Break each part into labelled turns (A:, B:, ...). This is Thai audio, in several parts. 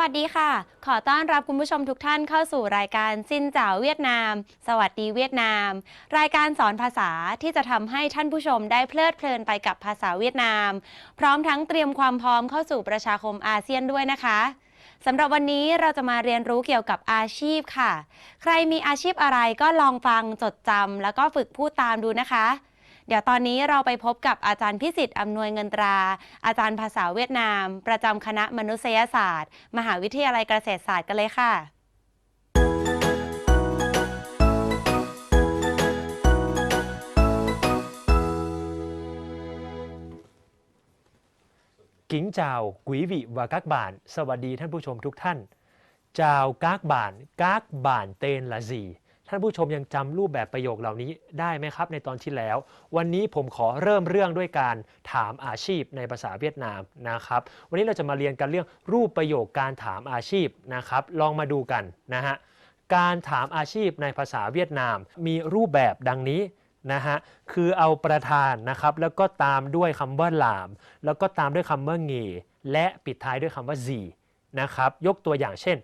A: วัสดีค่ะ ขอต้อนรับคุณผู้ชมทุกท่านเข้าสู่รายการซินเจ๋าเวียดนาม สวัสดีเวียดนาม รายการสอนภาษาที่จะทำให้ท่านผู้ชมได้เพลิดเพลินไปกับภาษาเวียดนาม พร้อมทั้งเตรียมความพร้อมเข้าสู่ประชาคมอาเซียนด้วยนะคะสำหรับวันนี้เราจะมาเรียนรู้เกี่ยวกับอาชีพค่ะ ใครมีอาชีพอะไรก็ลองฟังจดจำแล้วก็ฝึกพูดตามดูนะคะ เดี๋ยวตอนนี้เราไปพบกับอาจารย์พิสิทธิ์อำนวยเงินตรา อาจารย์ภาษาเวียดนาม ประจำคณะมนุษยศาสตร์ มหาวิทยาลัยเกษตรศาสตร์กันเลยค่ะ
B: Kính chào quý vị và các bạn สวัสดีท่านผู้ชมทุกท่าน chào các bạn các bạn tên là gì ท่านผู้ชมยังจำรูปแบบประโยคเหล่านี้ได้ไหมครับ ในตอนที่แล้ว วันนี้ผมขอเริ่มเรื่องด้วยการถามอาชีพในภาษาเวียดนามนะครับ วันนี้เราจะมาเรียนกันเรื่องรูปประโยคการถามอาชีพนะครับ ลองมาดูกันนะฮะการถามอาชีพในภาษาเวียดนาม มีรูปแบบดังนี้นะฮะคือเอาประธานนะครับ แล้วก็ตามด้วยคำว่าหลาม แล้วก็ตามด้วยคำว่าเงและปิดท้ายด้วยคำว่าซีนะครับ ยกตัวอย่างเช่น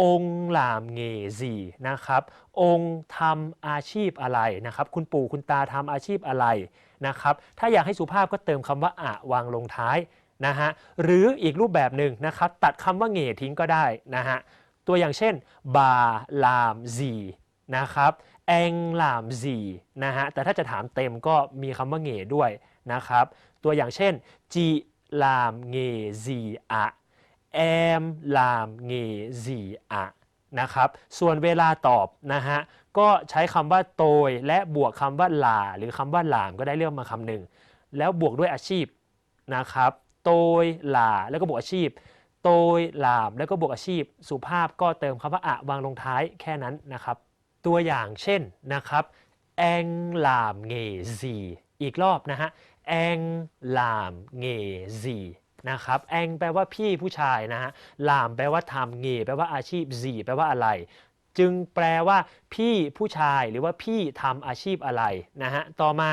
B: องค์หลามเงซีนะครับ องค์ทำอาชีพอะไรนะครับ คุณปู่คุณตาทำอาชีพอะไรนะครับ ถ้าอยากให้สุภาพก็เติมคำว่าอะวางลงท้ายนะฮะ หรืออีกรูปแบบหนึ่งนะครับ ตัดคำว่าเงทิ้งก็ได้นะฮะ ตัวอย่างเช่น บาลามซีนะครับแองลามซีนะฮะ แต่ถ้าจะถามเต็มก็มีคำว่าเงด้วยนะครับ ตัวอย่างเช่นจีลามเงซีอะ แอม ลาม เงซีอะนะครับ ส่วนเวลาตอบนะฮะ ก็ใช้คำว่าโตยและบวกคำว่าลา หรือคำว่าหลามก็ได้เลือกมาคำหนึ่ง แล้วบวกด้วยอาชีพนะครับ โตยลา แล้วก็บวกอาชีพ โตยลาม แล้วก็บวกอาชีพ สุภาพก็เติมคำว่าอะวางลงท้ายแค่นั้นนะครับ ตัวอย่างเช่นนะครับ แองลามเงซีอีกรอบนะฮะ แองลามเงซี นะครับแองแปลว่าพี่ผู้ชายนะฮะลามแปลว่าทำเงแปลว่าอาชีพซีแปลว่าอะไร จึงแปลว่า พี่ผู้ชายหรือว่าพี่ทำอาชีพอะไรนะฮะต่อมา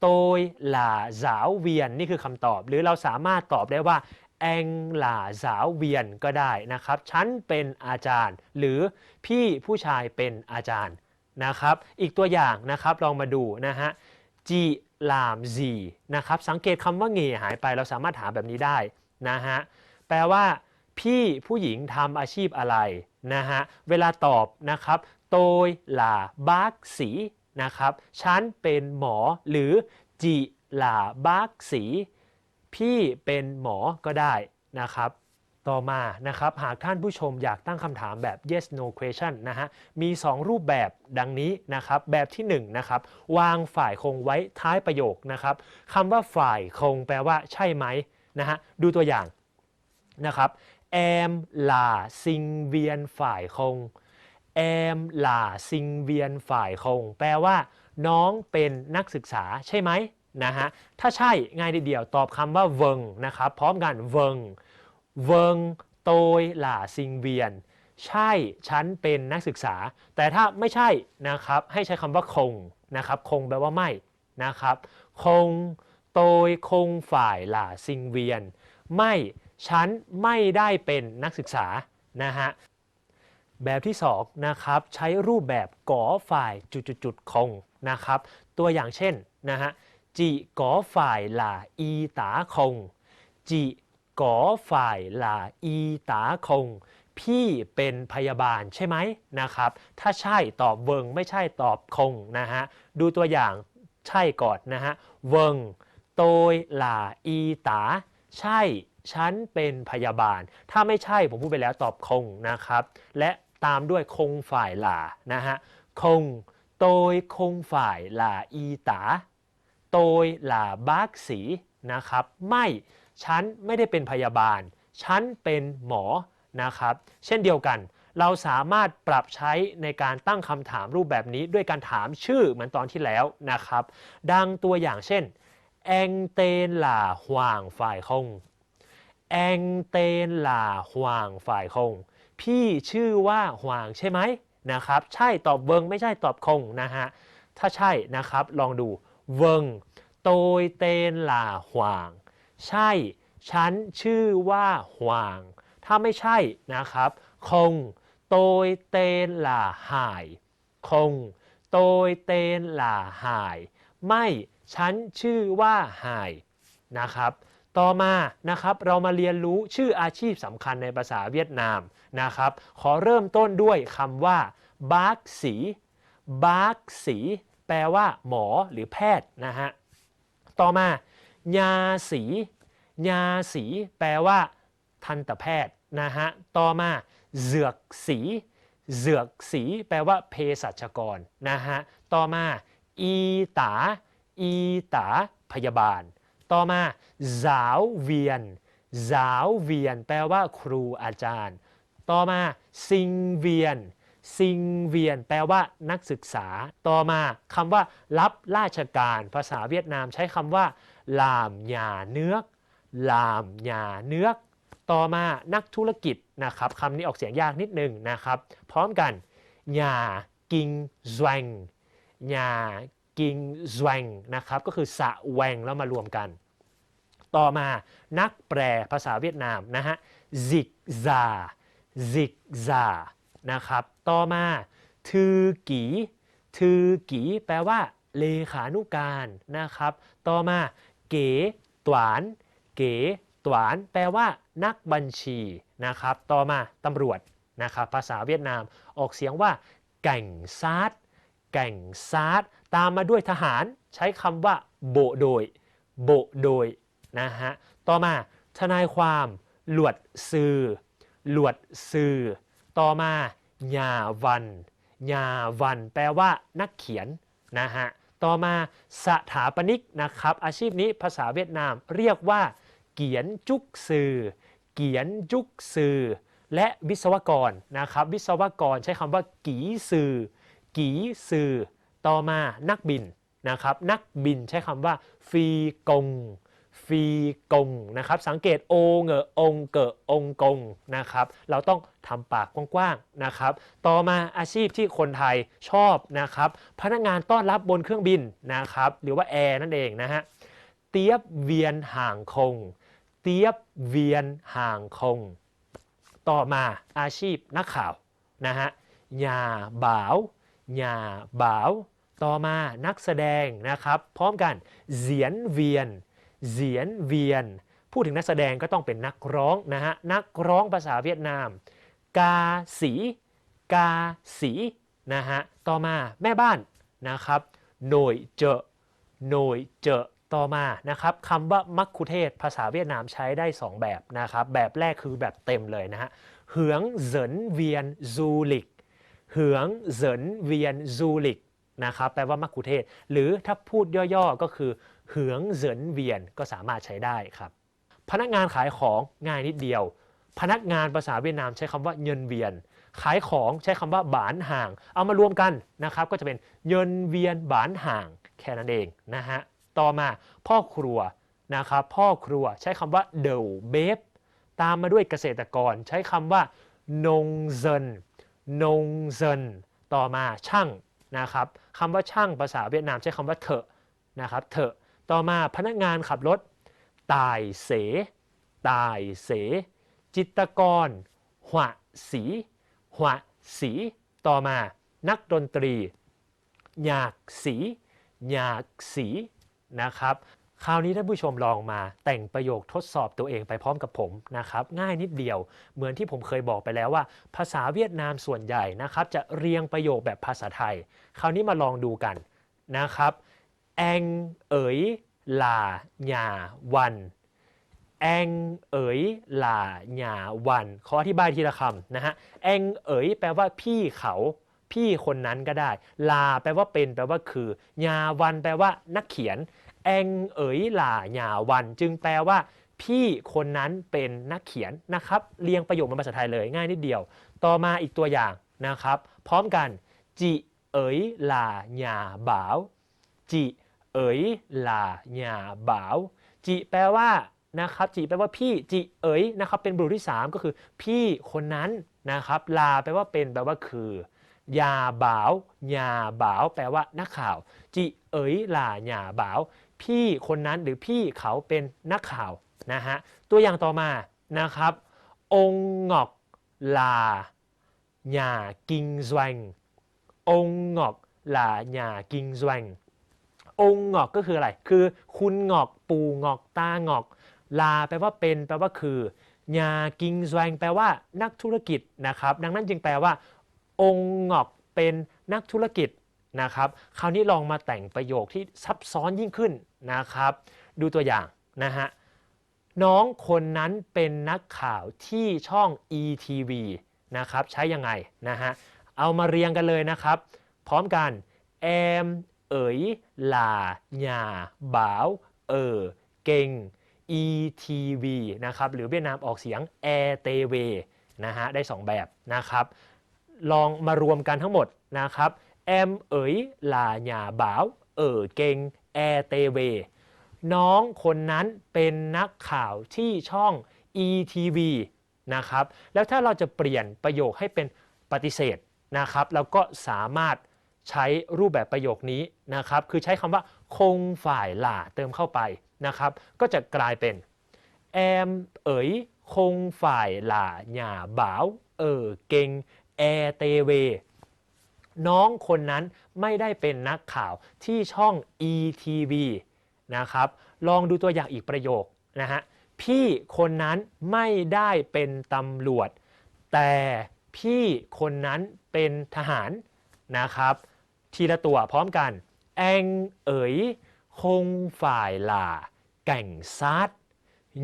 B: โตยหล่าสาวเวียนนี่คือคำตอบ หรือเราสามารถตอบได้ว่าแองหล่าสาวเวียนก็ได้นะครับฉันเป็นอาจารย์ หรือพี่ผู้ชายเป็นอาจารย์นะครับ อีกตัวอย่างนะครับลองมาดูนะฮะ จีลามซีนะครับสังเกตคำว่าเงหายไปเราสามารถถามแบบนี้ได้นะฮะแปลว่า พี่ผู้หญิงทำอาชีพอะไรนะฮะเวลาตอบนะครับโตยลาบากสีนะครับฉันเป็นหมอหรือจิหล่าบากสี พี่เป็นหมอก็ได้นะครับ ต่อมานะครับหากท่านผู้ชมอยากตั้งคำถามแบบ yes no question นะฮะมี 2 รูปแบบดังนี้นะครับแบบที่1นะครับวางฝ่ายคงไว้ท้ายประโยคนะครับคำว่าฝ่ายคงแปลว่าใช่ไหมนะฮะดูตัวอย่างนะครับแอมลาซิงเวียนฝ่ายคงแอมลาซิงเวียนฝ่ายคง แปลว่า น้องเป็นนักศึกษาใช่ไหมนะฮะถ้าใช่ง่ายเดียวตอบคำว่าเวิงนะครับพร้อมกันเวิง เวิงโตยหล่าซิงเวียน ใช่ฉันเป็นนักศึกษา แต่ถ้าไม่ใช่นะครับให้ใช้คำว่าคงนะครับคงแปลว่าไม่นะครับคงโตยคงฝ่ายหล่าซิงเวียน ไม่ฉันไม่ได้เป็นนักศึกษานะฮะแบบที่2นะครับใช้รูปแบบก่อฝ่ายจุดๆๆคงนะครับ ตัวอย่างเช่นนะฮะจีก่อฝ่ายหล่าอีตาคงจี ก่อฝ่ายหล่าอีตาคง พี่เป็นพยาบาลใช่ไหมนะครับ ถ้าใช่ตอบเวิงไม่ใช่ตอบคงนะฮะ ดูตัวอย่างใช่ก่อนนะฮะ เวิงโตยหล่าอีตา ใช่ฉันเป็นพยาบาล ถ้าไม่ใช่ผมพูดไปแล้วตอบคงนะครับ และตามด้วยคงฝ่ายหล่านะฮะ คงโตยคงฝ่ายหล่าอีตาโตยหล่าบากสีนะครับ ไม่ ฉันไม่ได้เป็นพยาบาล ฉันเป็นหมอนะครับ เช่นเดียวกัน เราสามารถปรับใช้ในการตั้งคำถามรูปแบบนี้ด้วยการถามชื่อเหมือนตอนที่แล้วนะครับ ดังตัวอย่างเช่นแองเตนหล่าหว่างฝ่ายคงแองเตนหล่าหว่างฝ่ายคง พี่ชื่อว่าหว่างใช่ไหมนะครับ ใช่ตอบเวิงไม่ใช่ตอบคงนะฮะ ถ้าใช่นะครับลองดูเวิงโตยเตนหล่าหว่าง ใช่ ฉันชื่อว่าหวาง ถ้าไม่ใช่นะครับ คง โตยเตนหล่าหาย คง โตยเตนหล่าหาย ไม่ ฉันชื่อว่าหายนะครับ ต่อมานะครับเรามาเรียนรู้ชื่ออาชีพสำคัญในภาษาเวียดนามนะครับ ขอเริ่มต้นด้วยคำว่าบาร์กสีบาร์กสีแปลว่าหมอหรือแพทย์นะฮะ ต่อมา ยาสี ยาสีแปลว่า ทันตแพทย์นะฮะ ต่อมาเสือกสีเสือกสี แปลว่าเภสัชกรนะฮะ ต่อมา อีตา อีตา พยาบาล ต่อมาสาวเวียนสาวเวียน แปลว่า ครูอาจารย์ ต่อมาซิงเวียนซิงเวียน แปลว่า นักศึกษา ต่อมาคำว่า รับราชการ ภาษาเวียดนามใช้คำว่า ลามหยาเนื้อลามหยาเนื้อต่อมานักธุรกิจนะครับคำนี้ออกเสียงยากนิดนึงนะครับ พร้อมกันหยากิงแซวงหยากิงแซวงนะครับก็คือสะแวงแล้วมารวมกัน ต่อมานักแปลภาษาเวียดนามนะฮะซิกซาซิกซานะครับต่อมาทือกีทือกีแปลว่าเลขานุการนะครับ ต่อมา เก๋ตวาน เก๋ตวาน แปลว่า นักบัญชีนะครับ ต่อมาตำรวจนะครับภาษาเวียดนามออกเสียงว่า แก่งซาดแก่งซาดตามมาด้วยทหารใช้คำว่า โบโดย โบโดยนะฮะต่อมาทนายความหลวดซือหลวดซือต่อมาญาวันญาวัน แปลว่า นักเขียนนะฮะ ต่อมาสถาปนิกนะครับ อาชีพนี้ภาษาเวียดนามเรียกว่า เกียนจุกซือเกียนจุกซือและวิศวกรนะครับ วิศวกรใช้คำว่า กีซือกีซือต่อมานักบินนะครับ นักบินใช้คำว่าฟีกง ฟีกงนะครับสังเกตโอเงอองเกอองกงนะครับเราต้องทำปากกว้างๆนะครับ ต่อมาอาชีพที่คนไทยชอบนะครับ พนักงานต้อนรับบนเครื่องบินนะครับ หรือว่าแอร์นั่นเองนะฮะเตียบเวียนห่างคง เตียบเวียนห่างคง ต่อมาอาชีพนักข่าวนะฮะยาบ่าวยาบ่าว ต่อมานักแสดงนะครับ พร้อมกันเสียนเวียน เสียนเวียน พูดถึงนักแสดงก็ต้องเป็นนักร้องนะฮะ นักร้องภาษาเวียดนาม กาสี กาสีนะฮะ ต่อมาแม่บ้านนะครับ หน่วยเจอหน่วยเจอต่อมานะครับคำว่ามักคุเทศภาษาเวียดนามใช้ได้ 2 แบบนะครับ แบบแรกคือแบบเต็มเลยนะฮะเหืองเซินเวียนซูลิกเหืองเซินเวียนซูลิกนะครับแปลว่ามักคุเทศ หรือถ้าพูดย่อๆก็คือ เหืองเซินเวียนก็สามารถใช้ได้ครับ พนักงานขายของง่ายนิดเดียว พนักงานภาษาเวียดนามใช้คำว่าเงินเวียน ขายของใช้คำว่าบานห่าง เอามารวมกันนะครับ ก็จะเป็นเงินเวียนบานห่างแค่นั้นเองนะฮะต่อมาพ่อครัวนะครับพ่อครัวใช้คำว่าเดวเบฟตามมาด้วยเกษตรกรใช้คำว่านงเซินนงเซินต่อมาช่างนะครับคำว่าช่างภาษาเวียดนามใช้คำว่าเถอะนะครับเถอะ ต่อมาพนักงานขับรถ ตายเส ตายเส จิตกร หวะสีหวะสี ต่อมานักดนตรี หยากสีหยากสีนะครับ คราวนี้ท่านผู้ชมลองมาแต่งประโยคทดสอบตัวเองไปพร้อมกับผมนะครับ ง่ายนิดเดียวเหมือนที่ผมเคยบอกไปแล้วว่า ภาษาเวียดนามส่วนใหญ่นะครับ จะเรียงประโยคแบบภาษาไทย คราวนี้มาลองดูกันนะครับ แองเอ๋ยลาหยาวัน แองเอ๋ยลาหยาวัน ขออธิบายทีละคำนะฮะ แองเอ๋ยแปลว่าพี่เขาพี่คนนั้นก็ได้ลาแปลว่าเป็นแปลว่าคือหยาวันแปลว่านักเขียน แองเอ๋ยหล่าหยาวัน จึงแปลว่า พี่คนนั้นเป็นนักเขียนนะครับ เรียงประโยคเป็นภาษาไทยเลยง่ายนิดเดียว ต่อมาอีกตัวอย่างนะครับ พร้อมกัน จิเอ๋ยหล่าหยาบ่าว จิ เอ๋ยหลาหยาบ่าวจิแปลว่านะครับจิแปลว่าพี่จิเอ๋ยนะครับเป็นบุรุษที่ 3 ก็คือ พี่คนนั้นนะครับลาแปลว่าเป็นแปลว่าคือยาบ่าวยาบ่าว แปลว่านักข่าว จิเอ๋ยหลาหยาบ่าว พี่คนนั้นหรือพี่เขาเป็นนักข่าวนะฮะตัวอย่างต่อมานะครับ องงอกลาหยากิงซวงองงอกลาหยากิงซวง องงอกก็คืออะไร คือคุณงอกปูงอกตางอก ลาแปลว่าเป็น แปลว่าคือหยากิงซวงแปลว่านักธุรกิจนะครับ ดังนั้นจึงแปลว่า องงอกเป็นนักธุรกิจนะครับ คราวนี้ลองมาแต่งประโยคที่ซับซ้อนยิ่งขึ้นนะครับ ดูตัวอย่างนะฮะน้องคนนั้นเป็นนักข่าวที่ช่อง ETV นะครับ ใช้ยังไงนะฮะ เอามาเรียงกันเลยนะครับ พร้อมกัน แอม เอ๋ยหลาหยาบ่าว เออ เก่ง ETV นะครับ หรือเวียดนามออกเสียงแอเตเวนะฮะ ได้ 2 แบบนะครับ ลองมารวมกันทั้งหมดนะครับแอมเอ๋ยหลาหยาบ่าว เออ เก่งแอเตเวน้องคนนั้นเป็นนักข่าวที่ช่อง ETV นะครับ แล้วถ้าเราจะเปลี่ยนประโยคให้เป็นปฏิเสธนะครับ เราก็สามารถ ใช้รูปแบบประโยคนี้นะครับ คือใช้คำว่าคงฝ่ายหล่าเติมเข้าไปนะครับ ก็จะกลายเป็นแอมเอ๋ยคงฝ่ายหล่าหย่าบ่าวเออเก่งแอเตเว น้องคนนั้นไม่ได้เป็นนักข่าวที่ช่อง ETV นะครับ ลองดูตัวอย่างอีกประโยคนะฮะ พี่คนนั้นไม่ได้เป็นตำรวจ แต่พี่คนนั้นเป็นทหารนะครับ ทีละตัวพร้อมกัน แองเอ๋ย คงฝ่ายหล่า แก่งซาด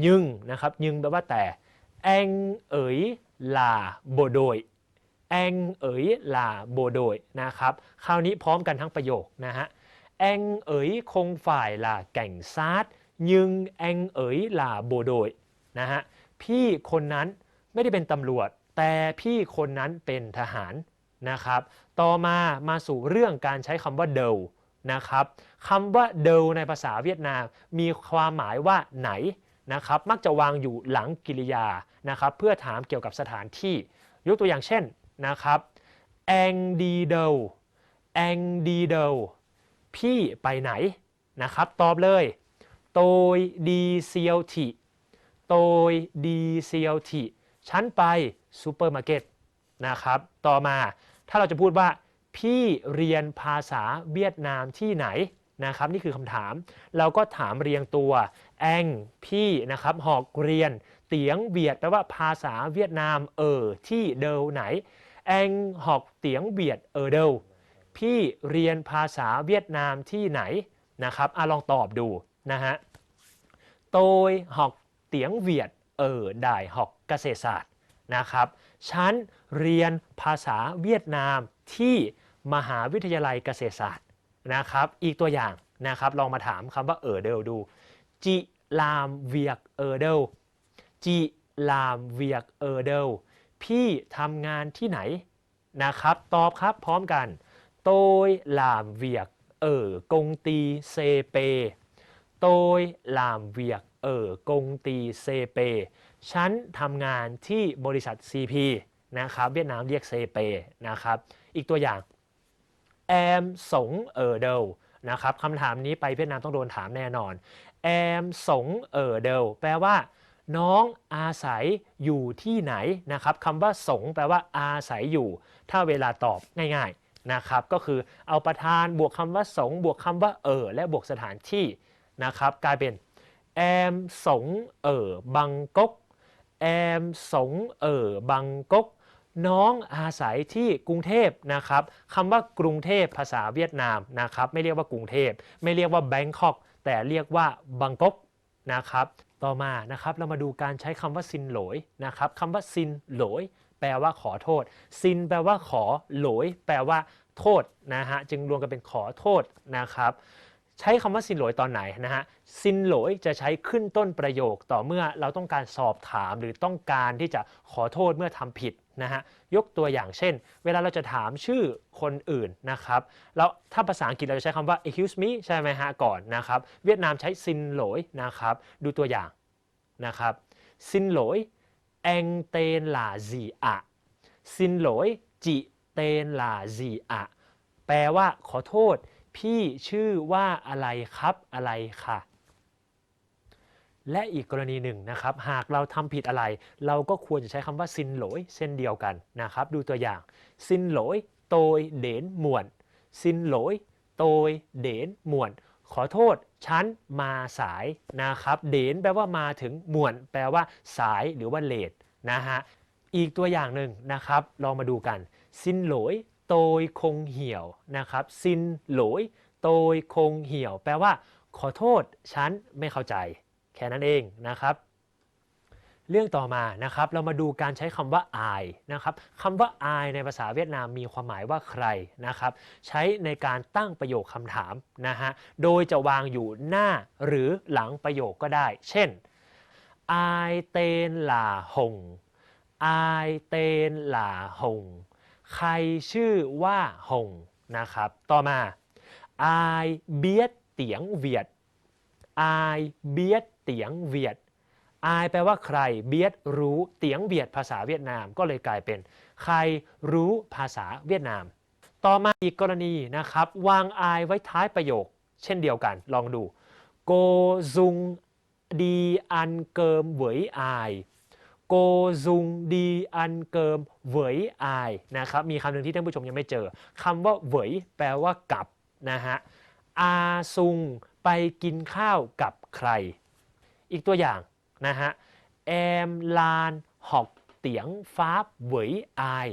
B: ยึงนะครับยึงแปลว่าแต่ แองเอ๋ยลาโบโดยแองเอ๋ยลาโบโดยนะครับคราวนี้พร้อมกันทั้งประโยคนะฮะแองเอ๋ยคงฝ่ายลาแก่งซาดยึงแองเอ๋ยลาโบโดยนะฮะพี่คนนั้นไม่ได้เป็นตำรวจ แต่พี่คนนั้นเป็นทหาร นะครับ ต่อมามาสู่เรื่องการใช้คำว่าเดลนะครับคำว่าเดลในภาษาเวียดนาม มีความหมายว่าไหนนะครับ มักจะวางอยู่หลังกิริยานะครับเพื่อถามเกี่ยวกับสถานที่ ยกตัวอย่างเช่นนะครับแองดีเดลแองดีเดลพี่ไปไหนนะครับ ตอบเลยโตยดีเซียวทิโตยดีเซียวทิฉันไปซูเปอร์มาร์เก็ตนะครับ ต่อมา ถ้าเราจะพูดว่า พี่เรียนภาษาเวียดนามที่ไหนนะครับนี่คือคำถาม เราก็ถามเรียงตัวแองพี่นะครับหอกเรียน เตียงเวียดแปลว่าภาษาเวียดนามเออที่เดิลไหนแองหอกเตียงเวียดเออเดิลพี่เรียนภาษาเวียดนามที่ไหนนะครับอะลองตอบดูนะฮะโตยหอกเตียงเวียดเออได้หอกเกษตรศาสตร์นะครับ ฉันเรียนภาษาเวียดนามที่มหาวิทยาลัยเกษตรศาสตร์นะครับ อีกตัวอย่างนะครับ ลองมาถามคำว่าเออเดลดูจิลามเวียกเออเดลจิลามเวียกเออเดลพี่ทำงานที่ไหนนะครับ ตอบครับพร้อมกันโตยลามเวียกเออกงตีเซเปโตยลามเวียกเออกงตีเซเป ฉันทำงานที่บริษัท CP นะครับเวียดนามเรียกเซเปนะครับ อีกตัวอย่างแอมสงเออเดลนะครับคำถามนี้ไปเวียดนามต้องโดนถามแน่นอนแอมสงเออเดลแปลว่า น้องอาศัยอยู่ที่ไหนนะครับคำว่าสงแปลว่าอาศัยอยู่ ถ้าเวลาตอบง่ายๆนะครับก็คือเอาประธานบวกคำว่าสงบวกคำว่าเออและบวกสถานที่นะครับกลายเป็นแอมสงเออบังกก แอมสงเอ๋อบังกกน้องอาศัยที่กรุงเทพนะครับคำว่ากรุงเทพภาษาเวียดนามนะครับ ไม่เรียกว่ากรุงเทพไม่เรียกว่าแบงคอกแต่เรียกว่าบังกกนะครับ ต่อมานะครับเรามาดูการใช้คำว่าซินโหลยนะครับคำว่าซินโหลยแปลว่าขอโทษ ซินแปลว่าขอโหลยแปลว่าโทษนะฮะจึงรวมกันเป็นขอโทษนะครับ ใช้คำว่าซินโหลยตอนไหนนะฮะซินโหลยจะใช้ขึ้นต้นประโยคต่อเมื่อเราต้องการสอบถามหรือต้องการที่จะขอโทษเมื่อทำผิดนะฮะยกตัวอย่างเช่น เวลาเราจะถามชื่อคนอื่นนะครับแล้วถ้าภาษาอังกฤษเราจะใช้คำว่า excuse me ใช่ไหมฮะก่อนนะครับเวียดนามใช้ซินโหลยนะครับดูตัวอย่างนะครับซินโหลยแองเตนลาซีอะซินโหลยจิเตนลาซีอะแปลว่าขอโทษ พี่ชื่อว่าอะไรครับอะไรค่ะ และอีกกรณีหนึ่งนะครับ หากเราทำผิดอะไร เราก็ควรจะใช้คำว่าซินโหลยเช่นเดียวกันนะครับ ดูตัวอย่าง ซินโหลยโตยเดนหมวน ซินโหลยโตยเดนหมวน ขอโทษฉันมาสายนะครับ เดนแปลว่ามาถึงหมวน แปลว่าสายหรือว่าเลทนะฮะอีกตัวอย่างหนึ่งนะครับ ลองมาดูกัน ซินโหลย ยคงเหี่ยวนะครับซินโหลยโตยคงเหี่ยว แปลว่า ขอโทษฉันไม่เข้าใจ แค่นั้นเองนะครับ เรื่องต่อมานะครับ เรามาดูการใช้คำว่า I นะครับคำว่า I ในภาษาเวียดนามมีความหมายว่าใครนะครับ ใช้ในการตั้งประโยคคำถามนะฮะโดยจะวางอยู่หน้าหรือหลังประโยคก็ได้ เช่น I เตนหลาหง I เตนหลาหง ใครชื่อว่าหงนะครับ ต่อมา I เบียดเตียงเวียด I เบียดเตียงเวียด I แปลว่าใครเบียดรู้เตียงเวียดภาษาเวียดนามก็เลยกลายเป็น ใครรู้ภาษาเวียดนาม ต่อมาอีกกรณีนะครับ วาง I ไว้ท้ายประโยค เช่นเดียวกันลองดูโกซุงดีอันเกิมเหวยอาย โกซุงดีอันเกิมเวยอายนะครับมีคำหนึ่งที่ท่านผู้ชมยังไม่เจอคำว่าเวยแปลว่ากับนะฮะอาซุงไปกินข้าวกับใคร อีกตัวอย่างนะฮะแอมลานหอกเตียงฟ้าเวยอาย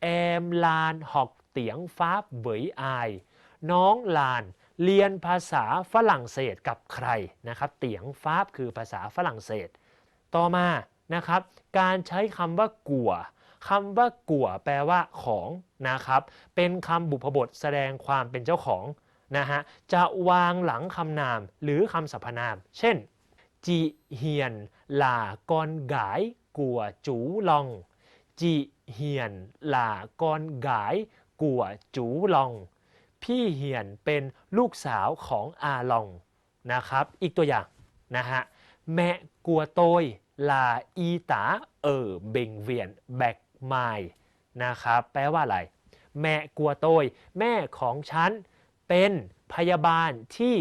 B: แอมลานหอกเตียงฟ้าเวยอายน้องลานเรียนภาษาฝรั่งเศสกับใครนะครับ เตียงฟ้าคือภาษาฝรั่งเศส ต่อมา นะครับ การใช้คำว่ากัวคำว่ากัวแปลว่าของนะครับ เป็นคำบุพบทแสดงความเป็นเจ้าของนะฮะ จะวางหลังคำนามหรือคำสรรพนาม เช่น จีเฮียนหลากอนกายกัวจูลอง จีเฮียนหลากอนกายกัวจูลอง พี่เฮียนเป็นลูกสาวของอาลองนะครับ อีกตัวอย่างนะฮะ แม่กัวโตย ลาอีตาเออเบงเวียนแบกไมล์นะครับ แปลว่าอะไร แม่กลัวโตย แม่ของฉัน เป็นพยาบาลที่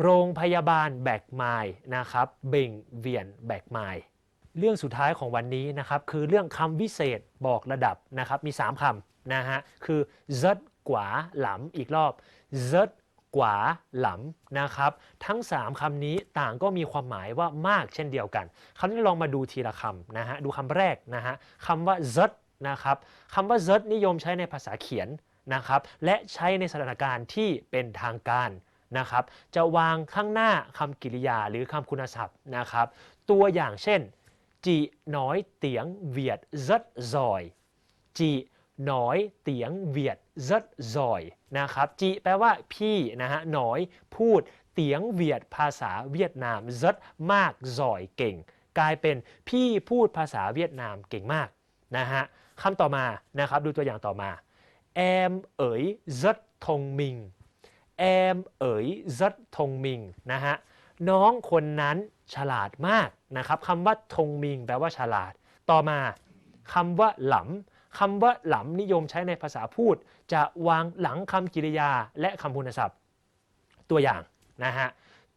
B: โรงพยาบาลแบกไมล์นะครับ เบงเวียนแบกไมล์เรื่องสุดท้ายของวันนี้นะครับ คือเรื่องคำวิเศษบอกระดับนะครับ มี 3คำนะฮะ คือเซิดกว่าหลำอีกรอบเซิด กว่าหลำนะครับ ทั้ง 3คำนี้ต่างก็มีความหมายว่ามากเช่นเดียวกัน คราวนี้ลองมาดูทีละคำนะฮะดูคำแรกนะฮะคำว่าเซิดนะครับคำว่าเซิดนิยมใช้ในภาษาเขียนนะครับและใช้ในสถานการณ์ที่เป็นทางการนะครับ จะวางข้างหน้าคำกริยาหรือคำคุณศัพท์นะครับ ตัวอย่างเช่นจีน้อยเตียงเวียดเซิดซอยจี น้อยเตียงเวียดเซิดซอยนะครับจีแปลว่าพี่นะฮะน้อยพูดเตียงเวียดภาษาเวียดนามเซิดมากซอยเก่ง กลายเป็นพี่พูดภาษาเวียดนามเก่งมากนะฮะคำต่อมานะครับดูตัวอย่างต่อมาแอมเอ๋ยเซิดทงมิงแอมเอ๋ยเซิดทงมิงนะฮะน้องคนนั้นฉลาดมากนะครับคำว่าทงมิงแปลว่าฉลาด ต่อมาคำว่าหลำ คำว่าหลำนิยมใช้ในภาษาพูด จะวางหลังคำกริยาและคำคุณศัพท์ ตัวอย่างนะฮะ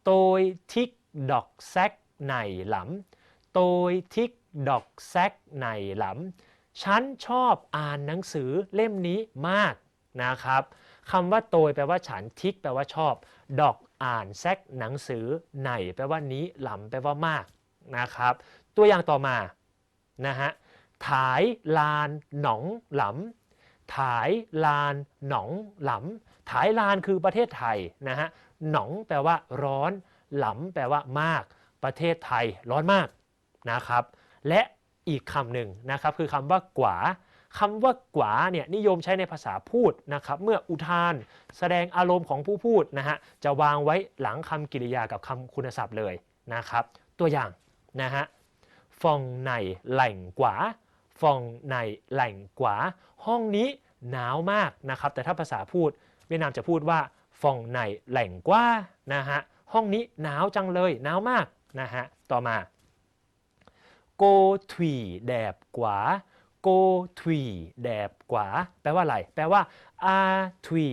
B: โตยทิกดอกแซกในหลำโตยทิกดอกแซกในหลำฉันชอบอ่านหนังสือเล่มนี้มากนะครับคำว่าโตยแปลว่าฉันทิกแปลว่าชอบ ดอกอ่านแซกหนังสือไหนแปลว่านี้หลำแปลว่ามากนะครับ ตัวอย่างต่อมานะฮะ ถ่ายลานหนองหลำถ่ายลานหนองหลำถ่ายลานคือประเทศไทยนะฮะหนองแปลว่าร้อน หลำแปลว่ามาก ประเทศไทยร้อนมากนะครับ และอีกคำหนึ่งนะครับคือคำว่ากว่าคำว่ากว่าเนี่ยนิยมใช้ในภาษาพูดนะครับเมื่ออุทานแสดงอารมณ์ของผู้พูดนะฮะจะวางไว้หลังคำกริยากับคำคุณศัพท์เลยนะครับ ตัวอย่างนะฮะฟองในแหล่งกว่า ฟองในแหล่งกว่าห้องนี้หนาวมากนะครับ แต่ถ้าภาษาพูดเวียดนามจะพูดว่าฟองในแหล่งกว่านะฮะห้องนี้หนาวจังเลยหนาวมากนะฮะต่อมาโกทวีแดบกว่าโกทวีแดบกว่าแปลว่าอะไร แปลว่าอาทวี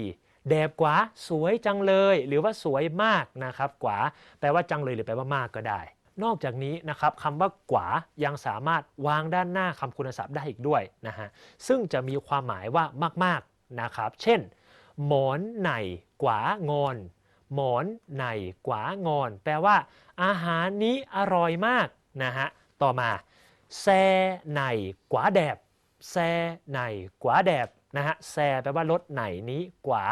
B: แดบกว่าสวยจังเลย หรือว่าสวยมากนะครับกว่าแปลว่าจังเลยหรือแปลว่ามากก็ได้ นอกจากนี้นะครับคำว่ากว่ายังสามารถวางด้านหน้าคำคุณศัพท์ได้อีกด้วยนะฮะซึ่งจะมีความหมายว่ามากๆนะครับ เช่น หมอนไหนกว่างอน หมอนไหนกว่างอน แปลว่า อาหารนี้อร่อยมากนะฮะต่อมาแซไหนกว่าแดบแซไหนกว่าแดบนะฮะแซแปลว่ารถไหนนี้กว่า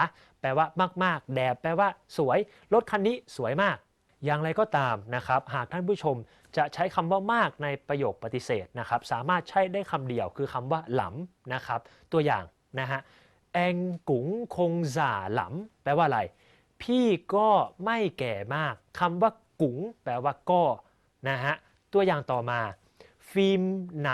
B: แปลว่ามาก ๆ แดบแปลว่าสวยรถคันนี้สวยมาก อย่างไรก็ตามนะครับ หากท่านผู้ชมจะใช้คำว่ามากในประโยคปฏิเสธนะครับ สามารถใช้ได้คำเดียวคือคำว่าหลำนะครับ ตัวอย่างนะฮะแองกุ๋งคงจ่าหลำแปลว่าอะไร พี่ก็ไม่แก่มากคำว่ากุ๋งแปลว่าก็นะฮะตัวอย่างต่อมา ฟิล์มไหน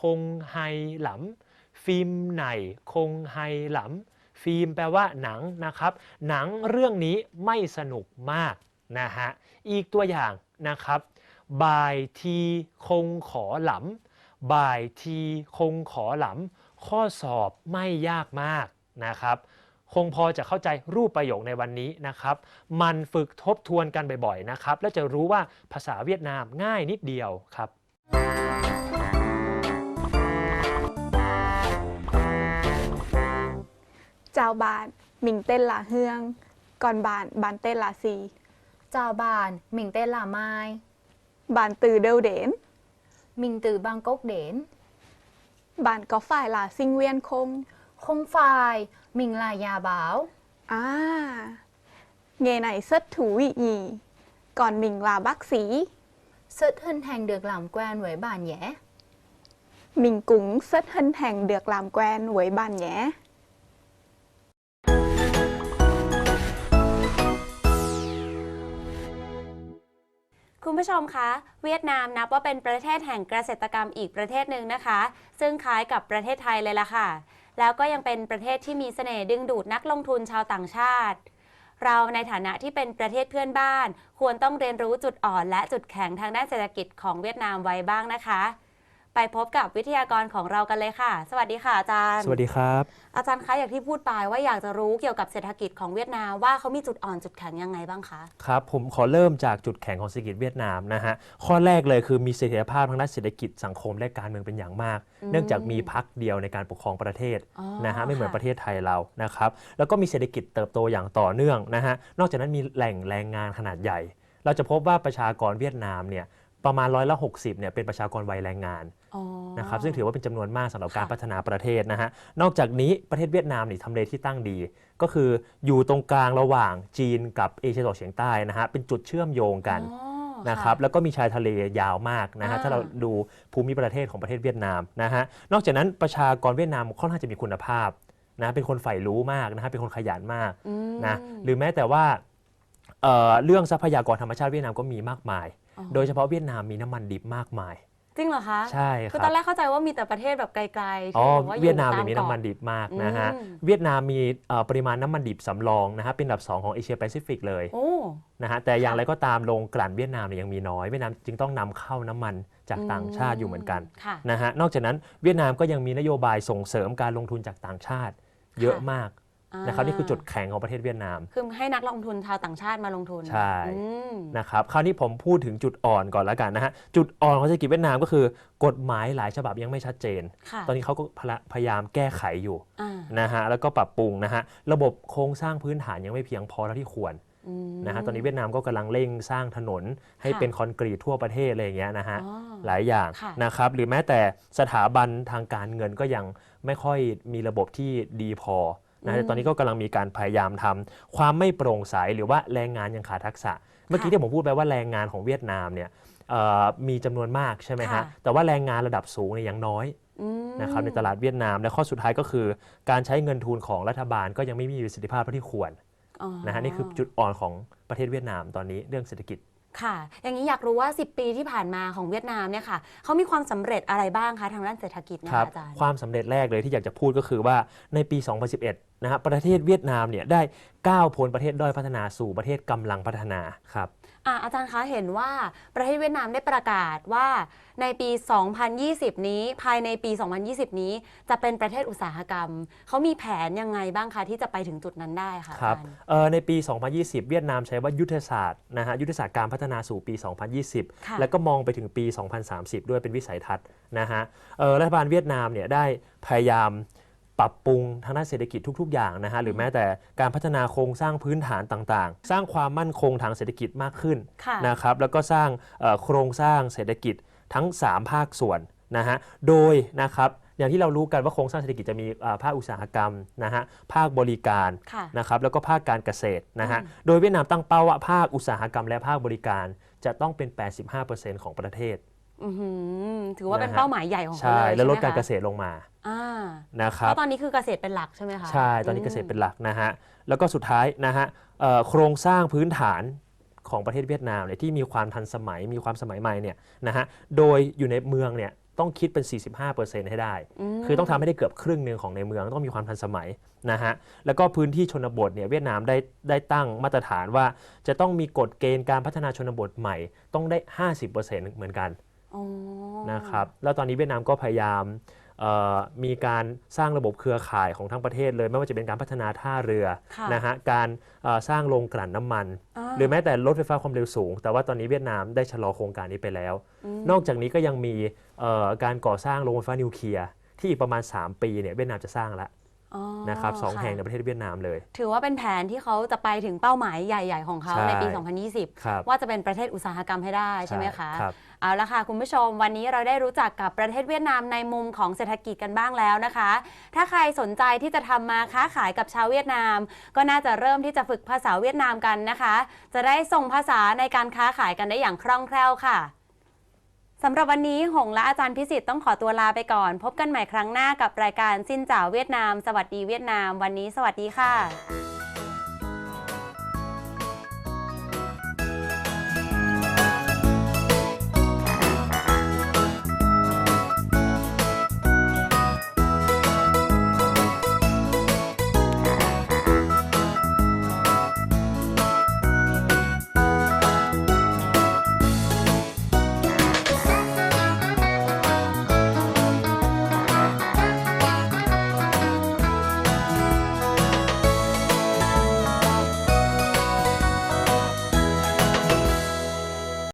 B: คงไฮหลำฟิล์มไหนคงไฮหลำฟิล์มแปลว่าหนังนะครับ หนังเรื่องนี้ไม่สนุกมาก นะฮะอีกตัวอย่างนะครับบ่ายทีคงขอหลำบ่ายทีคงขอหลำข้อสอบไม่ยากมากนะครับคงพอจะเข้าใจรูปประโยคในวันนี้นะครับ มันฝึกทบทวนกันบ่อยๆนะครับ แล้วจะรู้ว่าภาษาเวียดนามง่ายนิดเดียวครับ
C: เจ้าบ้านมิงเต้น หลาเฮืองก่อนบ้านบ้านเต้นหลาซี
D: Chào bạn, mình tên là Mai.
C: บ้านตือเดวเดน
D: Mình từ Bangkok đến.
C: บ้านก็ฝ่ายหลาซิงเวียนคง
D: Không phải, mình là nhà báo.
C: อ่าเงไหนเซิดถูวิหยีก่อนหมิงลาบักสี
D: Rất hân hạnh được làm quen với bạn nhé.
A: คุณผู้ชมคะ เวียดนามนับว่าเป็นประเทศแห่งเกษตรกรรมอีกประเทศหนึ่งนะคะ ซึ่งคล้ายกับประเทศไทยเลยล่ะค่ะ แล้วก็ยังเป็นประเทศที่มีเสน่ห์ดึงดูดนักลงทุนชาวต่างชาติ เราในฐานะที่เป็นประเทศเพื่อนบ้าน ควรต้องเรียนรู้จุดอ่อนและจุดแข็งทางด้านเศรษฐกิจของเวียดนามไว้บ้างนะคะ ไปพบกับวิทยากรของเรากันเลยค่ะ สวัสดีค่ะอาจารย์
B: สวัสดีครับ
A: อาจารย์คะอย่างที่พูดไปว่าอยากจะรู้เกี่ยวกับเศรษฐกิจของเวียดนามว่าเขามีจุดอ่อนจุดแข็งยังไงบ้างคะ
B: ครับ ผมขอเริ่มจากจุดแข็งของเศรษฐกิจเวียดนามนะฮะ ข้อแรกเลยคือมีเสถียรภาพทางด้านเศรษฐกิจสังคมและการเมืองเป็นอย่างมาก
A: อืม
B: เนื่องจากมีพักเดียวในการปกครองประเทศ
A: อ๋อ
B: นะฮะไม่เหมือน
A: ค่
B: ประเทศไทยเรานะครับ แล้วก็มีเศรษฐกิจเติบโตอย่างต่อเนื่องนะฮะ นอกจากนั้นมีแหล่งแรงงานขนาดใหญ่ เราจะพบว่าประชากรเวียดนามเนี่ยประมาณร้อยละ60เนี่ยเป็นประชากรวัยแรงงาน
A: อ๋อ
B: นะครับซึ่งถือว่าเป็นจำนวนมากสำหรับ
A: ค่ะ
B: การพัฒนาประเทศนะฮะนอกจากนี้ประเทศเวียดนามนี่ทำเลที่ตั้งดี ก็คืออยู่ตรงกลางระหว่างจีนกับเอเชียตะวันออกเฉียงใต้นะฮะเป็นจุดเชื่อมโยงกัน
A: อ๋อ
B: นะครับแล้วก็มีชายทะเลยาวมากนะฮะ
A: อ่า
B: ถ้าเราดูภูมิประเทศของประเทศเวียดนามนะฮะนอกจากนั้นประชากรเวียดนามค่อนข้างจะมีคุณภาพนะเป็นคนใฝ่รู้มากนะฮะเป็นคนขยันมาก
A: อืม
B: นะหรือแม้แต่ว่าเอ่อเรื่องทรัพยากรธรรมชาติเวียดนามก็มีมากมาย
A: อ๋อ
B: โดยเฉพาะเวียดนามมีน้ำมันดิบมากมาย
A: จริงเหรอคะ
B: ใช่ค
A: คือ
B: รั
A: ตอบนแรกเข้าใจว่ามีแต่ประเทศแบบไกลๆ
B: อ๋อ
A: ที่แบบว่าอ
B: เวียดนาม
A: ต
B: เนี่ยมีน้ำมัน
A: เกาะ
B: ดิบมากนะฮะ
A: อืม
B: เวียดนามมีเอ่อปริมาณน้ำมันดิบสำรองนะฮะเป็นอันดับ 2 ของเอเชียแปซิฟิกเลย
A: โอ้
B: นะฮะแต่อย่างไรก็ตามโรงกลั่นเวียดนามเนี่ยยังมีน้อยเวียดนามจึงต้องนำเข้าน้ำมันจากต่างชาติอยู่เหมือนกัน
A: ค่ะ
B: นะฮะนอกจากนั้นเวียดนามก็ยังมีนโยบายส่งเสริมการลงทุนจากต่างชาติ เยอะมาก
A: อ่า
B: นะครับนี่คือจุดแข็งของประเทศเวียดนาม
A: คือให้นักลงทุนชาวต่างชาติมาลงทุน
B: ใช่
A: อืม
B: นะครับคราวนี้ผมพูดถึงจุดอ่อนก่อนแล้วกันนะฮะจุดอ่อนของเศรษฐกิจเวียดนามก็คือ กฎหมายหลายฉบับยังไม่ชัดเจน
A: ค่ะ
B: ตอนนี้เขาก็พยายามแก้ไขอยู่
A: อ่า
B: นะฮะแล้วก็ปรับปรุงนะฮะระบบโครงสร้างพื้นฐานยังไม่เพียงพอเท่าที่ควร
A: อืม
B: นะฮะตอนนี้เวียดนามก็กำลังเร่งสร้างถนนให้
A: ค่ะ
B: เป็นคอนกรีตทั่วประเทศอะไรอย่างเงี้ยนะฮะ
A: อ๋อ
B: หลายอย่าง
A: ค่ะ
B: นะครับหรือแม้แต่สถาบันทางการเงินก็ยังไม่ค่อยมีระบบที่ดีพอ นะ
A: อืม
B: แต่ตอนนี้ก็กำลังมีการพยายามทำความไม่โปร่งใสหรือว่าแรงงานยังขาดทักษะ เมื่อกี้
A: ค่ะ
B: ที่ผมพูดไปว่าแรงงานของเวียดนามเนี่ยเอ่อมีจำนวนมากใช่ไหม
A: ค่ะ
B: ฮะแต่ว่าแรงงานระดับสูงเนี่ยยังน้อย
A: อืม
B: นะครับในตลาดเวียดนามและข้อสุดท้ายก็คือ การใช้เงินทุนของรัฐบาลก็ยังไม่มีประสิทธิภาพเท่าที่ควร
A: อ๋อ
B: นะฮะนี่คือจุดอ่อนของประเทศเวียดนามตอนนี้เรื่องเศรษฐกิจ
A: ค่ะ อย่างนี้อยากรู้ว่า 10 ปีที่ผ่านมาของเวียดนามเนี่ยค่ะเขามีความสำเร็จอะไรบ้างคะทางด้านเศรษฐกิจเนย
B: ครับ
A: คะอาจารย์
B: ความสำเร็จแรกเลยที่อยากจะพูดก็คือว่าในปี 2011 นะฮะประเทศเวียดนามเนี่ยได้ก้าวพ้นประเทศด้อยพัฒนาสู่ประเทศกำลังพัฒนาครับ
A: อะอาจารย์คะเห็นว่าประเทศเวียดนามได้ประกาศว่าในปี 2020 นี้ภายในปี 2020 นี้จะเป็นประเทศอุตสาหกรรม เขามีแผนยังไงบ้างคะที่จะไปถึงจุดนั้นได้ค่ะ
B: ครับ
A: อาจารย์
B: เอ่อในปี 2020 เวียดนามใช้ว่ายุทธศาสตร์นะฮะยุทธศาสตร์การพัฒนาสู่ปี
A: ค่ะ
B: 2020 แล้วก็มองไปถึงปี 2030 ด้วยเป็นวิสัยทัศน์นะฮะเอ่อรัฐบาลเวียดนามเนี่ยได้พยายาม ปรับปรุงทางด้านเศรษฐกิจทุก ๆ อย่างนะฮะหรือแม้แต่การพัฒนาโครงสร้างพื้นฐานต่างๆ สร้างความมั่นคงทางเศรษฐกิจมากขึ้น
A: ค่ะ
B: นะครับแล้วก็สร้างเอ่อโครงสร้างเศรษฐกิจทั้ง 3 ภาคส่วนนะฮะโดยนะครับอย่างที่เรารู้กันว่าโครงสร้างเศรษฐกิจจะมีอ่าภาคอุตสาหกรรมนะฮะภาคบริการ
A: ค่ะ
B: นะครับแล้วก็ภาคการเกษตรนะฮะ
A: อืม
B: โดยเวียดนามตั้งเป้าว่าภาคอุตสาหกรรมและภาคบริการจะต้องเป็น 85%ของประเทศ
A: อื้อหือถือว่าเป็น
B: นะฮะ
A: เป้าหมายใหญ่ของเขา
B: ใช่
A: เลย
B: แล้วลด
A: ใช่ไหม
B: การเก
A: คะ
B: ษตรลงมา
A: อ่า
B: นะค
A: เพ
B: รับ
A: ราะตอนนี้คือเกษตรเป็นหลักใช่ไหมคะ
B: ใช่ตอนนี้
A: ม
B: เกษตรเป็นหลักนะฮะแล้วก็สุดท้ายนะฮะเอ่อโครงสร้างพื้นฐานของประเทศเวียดนามเนี่ยที่มีความทันสมัยมีความสมัยใหม่เนี่ยนะฮะโดยอยู่ในเมืองเนี่ยต้องคิดเป็น 45%ให้ได้
A: ม
B: คือต้องทำให้ได้เกือบครึ่งหนึ่งของในเมืองต้องมีความทันสมัยนะฮะ แล้วก็พื้นที่ชนบทเนี่ยเวียดนามได้ได้ตั้งมาตรฐานว่า จะต้องมีกฎเกณฑ์การพัฒนาชนบทใหม่ ต้องได้ 50%เหมือนกัน
A: อ๋อ
B: นะครับ แล้วตอนนี้เวียดนามก็พยายามเอ่อ มีการสร้างระบบเครือข่ายของทั้งประเทศเลย ไม่ว่าจะเป็นการพัฒนาท่าเรือ
A: ค่ะ
B: นะฮะการเอ่อสร้างโรงกลั่นน้ำมันาหรือแม้แต่รถไฟฟ้าความเร็วสูง แต่ว่าตอนนี้เวียดนามได้ชะลอโครงการนี้ไปแล้ว
A: ม
B: นอกจากนี้ก็ยังมีเอ่อการก่อสร้างโรงไฟฟ้านิวเคลียร์ที่อีกประมาณ 3 ปีเนี่ยเวียดนามจะสร้างแล้ว
A: อ๋อ
B: นะครับสอง
A: ค่ะ
B: แห่งในประเทศเวียดนามเลย
A: ถือว่าเป็นแผนที่เขาจะไปถึงเป้าหมายใหญ่ ๆ ของเขา
B: ใช่
A: ในปี
B: ครับ
A: 2020 ว่าจะเป็นประเทศอุตสาหกรรมให้ได้ใช่ไหมคะ
B: ครับ
A: เอาละค่ะคุณผู้ชมวันนี้เราได้รู้จักกับประเทศเวียดนามในมุมของเศรษฐกิจกันบ้างแล้วนะคะ ถ้าใครสนใจที่จะทำมาค้าขายกับชาวเวียดนาม ก็น่าจะเริ่มที่จะฝึกภาษาเวียดนามกันนะคะ จะได้ส่งภาษาในการค้าขายกันได้อย่างคล่องแคล่วค่ะ สำหรับวันนี้หงและอาจารย์พิสิทธิ์ต้องขอตัวลาไปก่อน พบกันใหม่ครั้งหน้ากับรายการสิ้นจ่าวเวียดนาม สวัสดีเวียดนาม วันนี้สวัสดีค่ะ